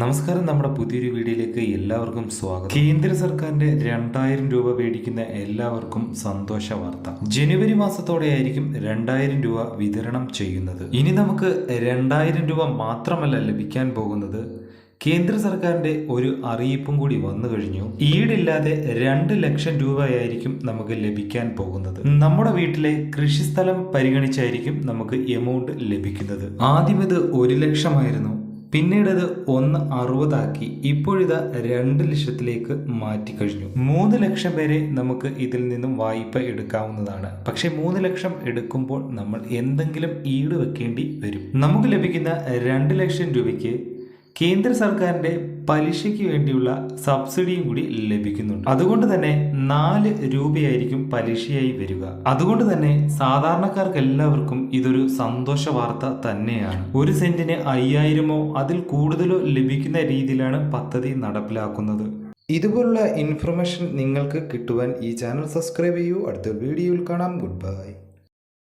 നമസ്കാരം നമ്മുടെ പുതിയൊരു വീഡിയോയിലേക്ക് എല്ലാവർക്കും സ്വാഗതം. കേന്ദ്ര സർക്കാരിന്റെ രണ്ടായിരം രൂപ മേടിക്കുന്ന എല്ലാവർക്കും സന്തോഷ വാർത്ത. ജനുവരി മാസത്തോടെയായിരിക്കും രണ്ടായിരം രൂപ വിതരണം ചെയ്യുന്നത്. ഇനി നമുക്ക് രണ്ടായിരം രൂപ മാത്രമല്ല ലഭിക്കാൻ പോകുന്നത്. കേന്ദ്ര സർക്കാരിന്റെ ഒരു അറിയിപ്പും കൂടി വന്നു കഴിഞ്ഞു. ഈടില്ലാതെ രണ്ട് ലക്ഷം രൂപയായിരിക്കും നമുക്ക് ലഭിക്കാൻ പോകുന്നത്. നമ്മുടെ വീട്ടിലെ കൃഷിസ്ഥലം പരിഗണിച്ചായിരിക്കും നമുക്ക് എമൗണ്ട് ലഭിക്കുന്നത്. ആദ്യം ഇത് ഒരു ലക്ഷമായിരുന്നു. പിന്നീട് അത് ഒന്ന് അറുപതാക്കി ഇപ്പോഴിതാ രണ്ട് ലക്ഷത്തിലേക്ക് മാറ്റി കഴിഞ്ഞു. മൂന്ന് ലക്ഷം വരെ നമുക്ക് ഇതിൽ നിന്നും വായ്പ എടുക്കാവുന്നതാണ്. പക്ഷെ മൂന്ന് ലക്ഷം എടുക്കുമ്പോൾ നമ്മൾ എന്തെങ്കിലും ഈട് വെക്കേണ്ടി വരും. നമുക്ക് ലഭിക്കുന്ന രണ്ട് ലക്ഷം രൂപയ്ക്ക് കേന്ദ്ര സർക്കാരിന്റെ പലിശയ്ക്ക് വേണ്ടിയുള്ള സബ്സിഡിയും കൂടി ലഭിക്കുന്നുണ്ട്. അതുകൊണ്ട് തന്നെ നാല് രൂപയായിരിക്കും പലിശയായി വരിക. അതുകൊണ്ട് തന്നെ സാധാരണക്കാർക്ക് എല്ലാവർക്കും ഇതൊരു സന്തോഷ വാർത്ത തന്നെയാണ്. ഒരു സെന്റിന് അയ്യായിരമോ അതിൽ കൂടുതലോ ലഭിക്കുന്ന രീതിയിലാണ് പദ്ധതി നടപ്പിലാക്കുന്നത്. ഇതുപോലുള്ള ഇൻഫർമേഷൻ നിങ്ങൾക്ക് കിട്ടുവാൻ ഈ ചാനൽ സബ്സ്ക്രൈബ് ചെയ്യൂ. അടുത്ത വീഡിയോയിൽ കാണാം. Good bye